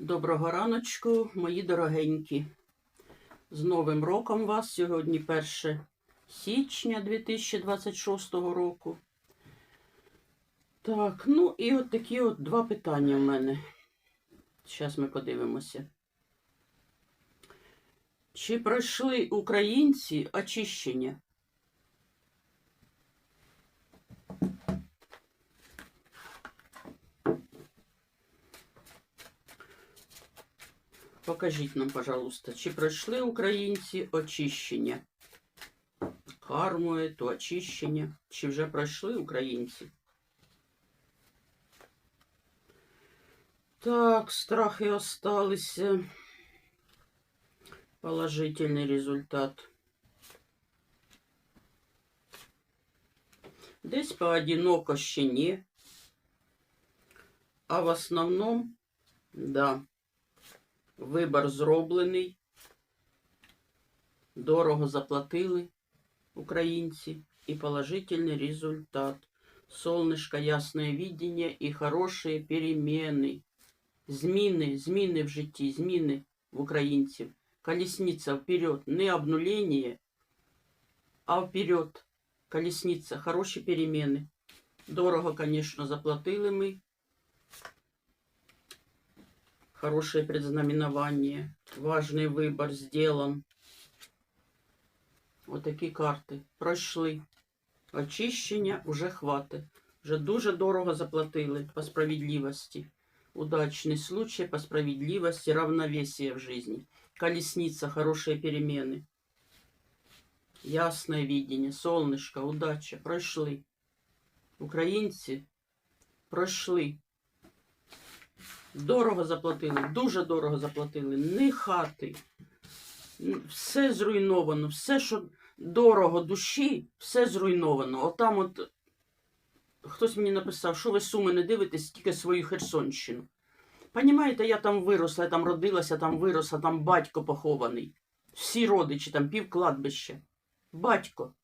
Доброго раночку, мої дорогенькі. З Новим роком вас сьогодні 1 січня 2026 року. Так, ну і от такі от два питання в мене. Зараз ми подивимося. Чи пройшли українці очищення? Покажіть нам, пожалуйста, чи пройшли українці очищення? Карму, то очищення. Чи вже пройшли українці? Так, страхи осталися. Положительный результат. Десь поодиноко ще ні. А в основному, да, вибір зроблений. Дорого заплатили українці і положительний результат. Солнышко, ясное видение і хороші перемены. Зміни, зміни в житті, зміни в українців. Колесниця вперед, не обнуление, а вперед. Колесниця, хороші перемены. Дорого, конечно, заплатили ми. Хорошее предзнаменование. Важный выбор сделан. Вот такі карти. Пройшли. Очищення уже хватить. Вже дуже дорого заплатили по справедливости. Удачный случай по справедливости, равновесие в жизни. Колесница, хорошие перемены. Ясное видение, солнышко, удача. Пройшли. Українці пройшли. Дорого заплатили, дуже дорого заплатили. Ні хати. Все зруйновано, все, що дорого душі, все зруйновано. Отам от хтось мені написав, що ви суми не дивитесь, тільки свою Херсонщину. Понімаєте, я там виросла, я там родилася, там виросла, там батько похований. Всі родичі, там пів кладбища. Батько.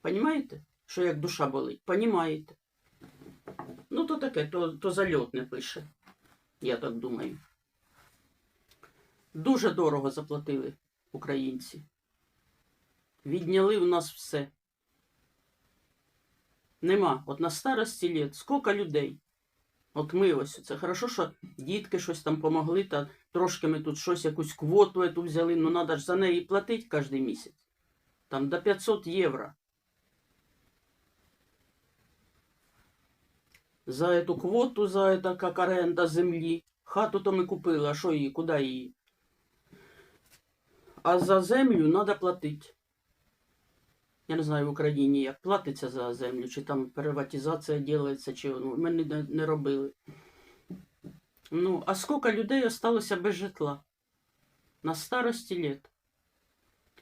Понімаєте, що як душа болить? Понімаєте. Ну, то таке, то, то зальотне пише. Я так думаю. Дуже дорого заплатили українці. Відняли в нас все. Нема. От на старості літ, скільки людей. От ми ось це хорошо, що дітки щось там помогли, та трошки ми тут щось, якусь квоту взяли, ну треба ж за неї платити кожен місяць. Там до 500 євро. За эту квоту, за это как оренда землі. Хату то ми купили, а що її, куди її? А за землю треба платити. Я не знаю в Україні, як платиться за землю, чи там приватизація ділається, чи ну, ми не, не робили. Ну, а скільки людей осталося без житла? На старості літ.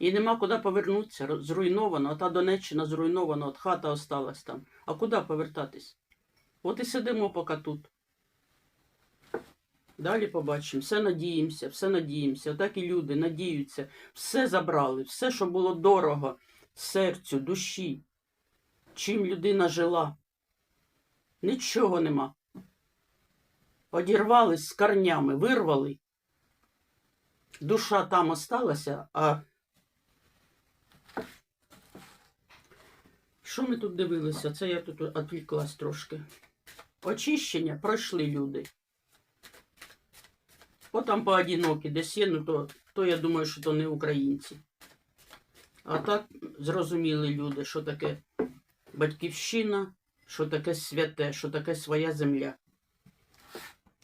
І нема куди повернутися. роз- Зруйновано, а та Донеччина зруйнована, от хата осталась там. А куди повертатись? От і сидимо поки тут. Далі побачимо, все надіємося, все надіємося. Отак і люди надіються, все забрали, все, що було дорого серцю, душі, чим людина жила. Нічого нема. Одірвались з корнями, вирвали. Душа там осталася, а що ми тут дивилися? Це я тут відвіклась трошки. Очищення пройшли люди. О, там поодинокі, десь є, ну то, то я думаю, що то не українці. А так зрозуміли люди, що таке батьківщина, що таке святе, що таке своя земля.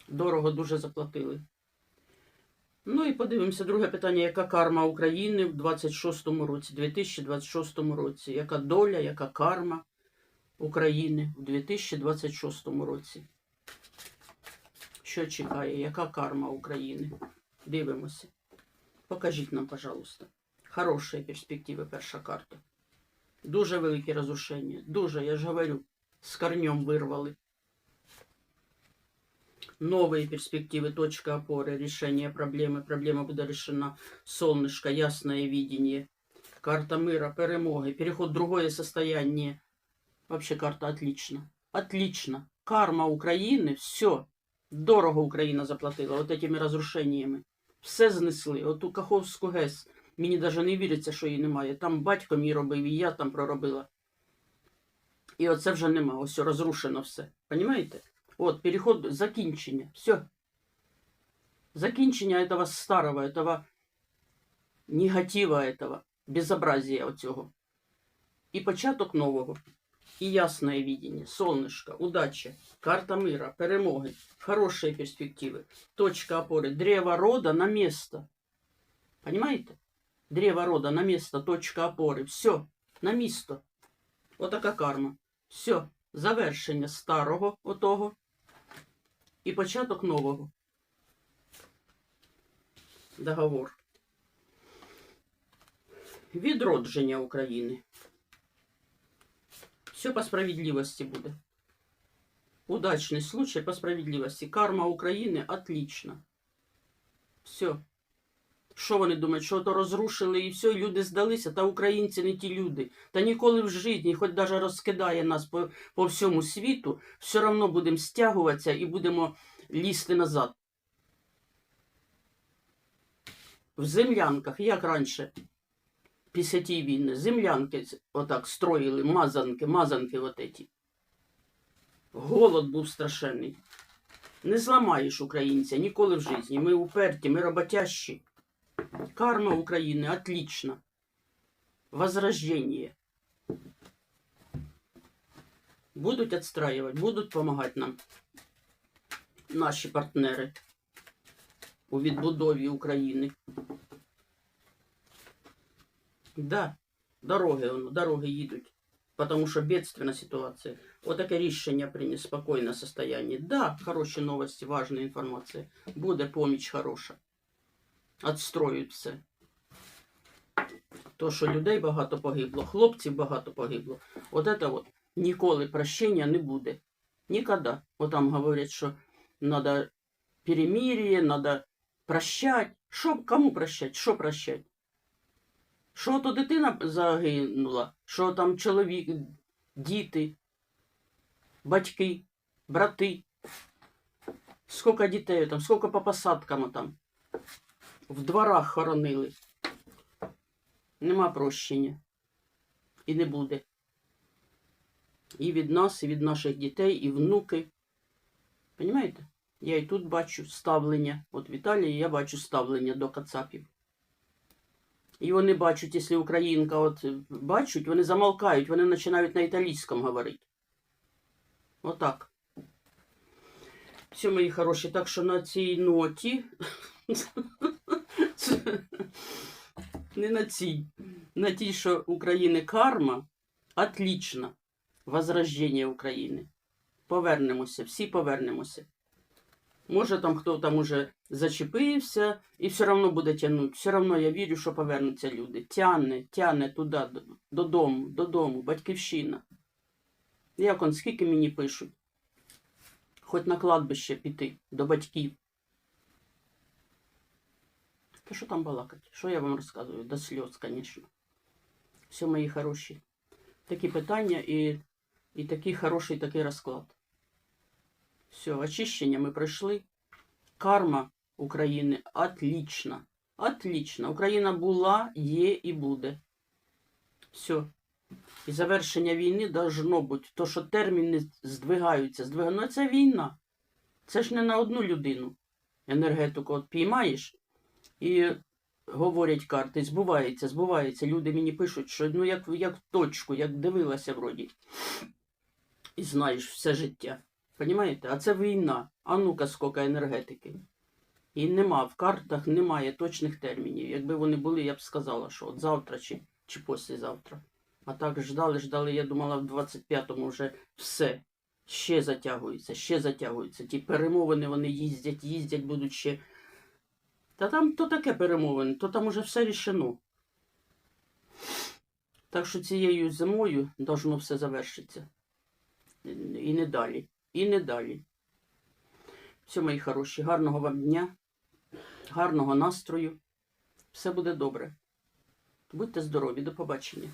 Дорого дуже заплатили. Ну і подивимося, друге питання, яка карма України в 26-му році, 2026 році? Яка доля, яка карма України в 2026 році? Що чекає? Яка карма України? Дивимося. Покажіть нам, пожалуйста. Хороші перспективи перша карта. Дуже велике розрушення. Дуже, я ж говорю, з корнем вирвали. Новые перспективы, точка опоры, решение проблемы. Проблема буде решена. Солнышко, ясное видение. Карта мира, перемоги, переход в другое состояние. Вообще карта отлично. Отлично. Карма Украины, все. Дорого Україна заплатила от этими розрушеннями. Все знесли. Оту Каховську ГЕС. Мені навіть не віриться, що її немає. Там батько мій робив, і я там проробила. І оце вже нема. Ось розрушено все. Понімаєте? От, переход, закінчення. Все. Закінчення этого старого, этого негатива, этого безобразия оцього. І початок нового. І ясне видіння, солнышко, удача, карта мира, перемоги, хорошие перспективы, точка опоры, древо рода на место. Понимаете? Древо рода на место, точка опори. Все, на місто. Отака карма. Все, завершення старого отого і початок нового. Договор. Відродження України. Все по справедливости буде. Удачный случай по справедливости. Карма України отлично. Все. Що вони думають, що то розрушили і все, і люди здалися, та українці не ті люди. Та ніколи в житті, хоч даже розкидає нас по, по всьому світу, все одно будемо стягуватися і будемо лізти назад. В землянках, як раніше, після тієї війни, землянки отак строїли, мазанки, мазанки от. Голод був страшенний. Не зламаєш українця ніколи в житті. Ми уперті, ми роботящі. Карма України отлично. Возрождение. Будуть отстраивать, будуть допомагати нам наші партнери у відбудові України. Да, дороги, дороги їдуть. Потому що бедственна ситуація. Отаке рішення приніс спокійне состояние. Да, хороші новості, важна інформація. Буде поміч хороша. Отстроють все. То, що людей багато погибло, хлопців багато погибло. От це от ніколи прощення не буде. Ніколи. От там говорять, що треба перемир'я, треба прощати. Що, кому прощати? Що прощати? Що то дитина загинула, що там чоловік, діти, батьки, брати. Скільки дітей там, скільки по посадкам там. В дворах хоронили. Нема прощення. І не буде. І від нас, і від наших дітей, і внуки. Понімаєте? Я і тут бачу ставлення. От в Італії я бачу ставлення до кацапів. І вони бачать, якщо українка от бачать, вони замолкають, вони починають на італійському говорити. Отак. Все, мої хороші, так що на цій ноті. Не на цій. На тій, що України карма отлично. Возрождення України. Повернемося, всі повернемося. Може, там хто там уже зачепився і все одно буде тягнути. Все одно я вірю, що повернуться люди. Тяне, тяне туди, додому, додому, батьківщина. Як он, скільки мені пишуть? Хоч на кладбище піти до батьків. Та що там балакати? Що я вам розказую? До сльоз, звісно. Все, мої хороші. Такі питання і, і такий хороший такий розклад. Все, очищення ми пройшли. Карма України отлічна. Отлічна. Україна була, є і буде. Все. І завершення війни должно бути. То, що терміни здвигаються, здвигаються. Ну, це війна. Це ж не на одну людину. Енергетику от піймаєш і говорять карти, збувається, збувається. Люди мені пишуть, що ну як, як точку, як дивилася вроді. І знаєш все життя. Понімаєте? А це війна. А ну-ка, скільки енергетики. І нема, в картах немає точних термінів. Якби вони були, я б сказала, що от завтра чи, чи післязавтра. А так ждали, ждали, я думала, в 25-му вже все. Ще затягується, ще затягується. Ті перемовини вони їздять, їздять, будуть ще. Та там то таке перемовини, то там уже все рішено. Так що цією зимою должно все завершитися. І не далі. І не далі. Все, мої хороші, гарного вам дня, гарного настрою. Все буде добре. Будьте здорові, до побачення.